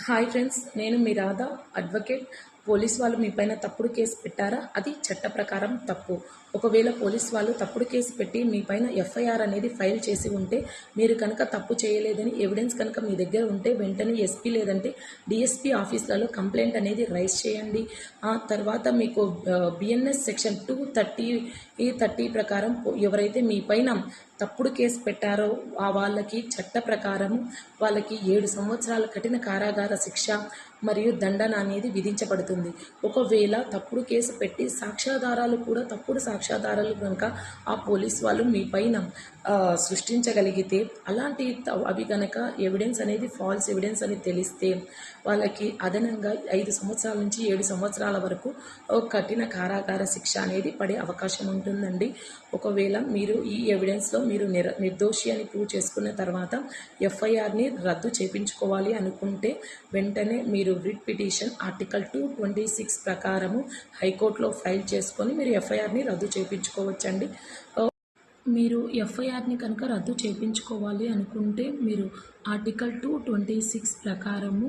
Hi friends నేను మీ Radha advocate police వాళ్ళు మీ పైన తప్పుడు కేసు పెట్టారా? అది చట్ట ప్రకారం తప్పు. ఒకవేళ పోలీస్ వాళ్ళు తప్పుడు కేసు పెట్టి మీ పైన ఎఫ్ఐఆర్ అనేది ఫైల్ చేసి ఉంటే మీరు కనుక తప్పు చేయలేదని ఎవిడెన్స్ కనుక మీ దగ్గర ఉంటే వెంటనే ఎస్పీ లేదంటే డిఎస్పీ ఆఫీసులలో కంప్లైంట్ అనేది రైజ్ చేయండి. ఆ తర్వాత మీకు BNS section two thirty thirty ప్రకారం ఎవరైతే మీ పైన తప్పుడు కేసు పెట్టారో ఆ వాళ్ళకి చట్ట ప్రకారం వాళ్ళకి ఏడు సంవత్సరాల కఠిన కారాగార శిక్ష మరియు దండన అనేది విధించబడుతుంది. ఒకవేళ తప్పుడు కేసు పెట్టి సాక్ష్యాధారాలు కూడా తప్పుడు సాక్ష్యాధారాలు కనుక ఆ పోలీస్ వాళ్ళు మీ పైన సృష్టించగలిగితే అలాంటి అవి కనుక ఎవిడెన్స్ అనేది ఫాల్స్ ఎవిడెన్స్ అని తెలిస్తే వాళ్ళకి అదనంగా ఐదు సంవత్సరాల నుంచి ఏడు సంవత్సరాల వరకు కఠిన కారాగార శిక్ష అనేది పడే అవకాశం ఉంటుందండి. ఒకవేళ మీరు ఈ ఎవిడెన్స్లో మీరు నిర నిర్దోషి అని ప్రూవ్ చేసుకున్న తర్వాత ఎఫ్ఐఆర్ని రద్దు చేయించుకోవాలి అనుకుంటే వెంటనే మీరు writ petition article two twenty six ప్రకారము హైకోర్టులో ఫైల్ చేసుకొని మీరు ఎఫ్ఐఆర్ని రద్దు చేయించుకోవచ్చండి మీరు ఎఫ్ఐఆర్ని కనుక రద్దు చేయించుకోవాలి అనుకుంటే మీరు ఆర్టికల్ టూ ట్వంటీ సిక్స్ ప్రకారము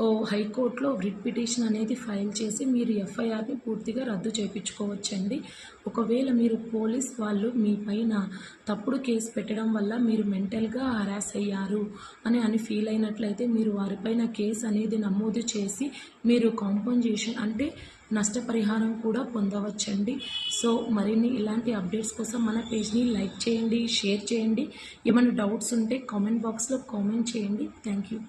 ఓ హైకోర్టులో రిట్ పిటిషన్ అనేది ఫైల్ చేసి మీరు ఎఫ్ఐఆర్ని పూర్తిగా రద్దు చేయించుకోవచ్చండి ఒకవేళ మీరు పోలీస్ వాళ్ళు మీ పైన తప్పుడు కేసు పెట్టడం వల్ల మీరు మెంటల్గా హరాస్ అయ్యారు అని అని ఫీల్ అయినట్లయితే మీరు వారిపైన కేసు అనేది నమోదు చేసి మీరు కాంపన్సేషన్ అంటే నష్టపరిహారం కూడా పొందవచ్చండి. సో మరిన్ని ఇలాంటి అప్డేట్స్ కోసం మన పేజ్ని లైక్ చేయండి షేర్ చేయండి. ఏమైనా డౌట్స్ ఉంటే కామెంట్ బాక్స్లో కామెంట్ చేయండి. Thank you.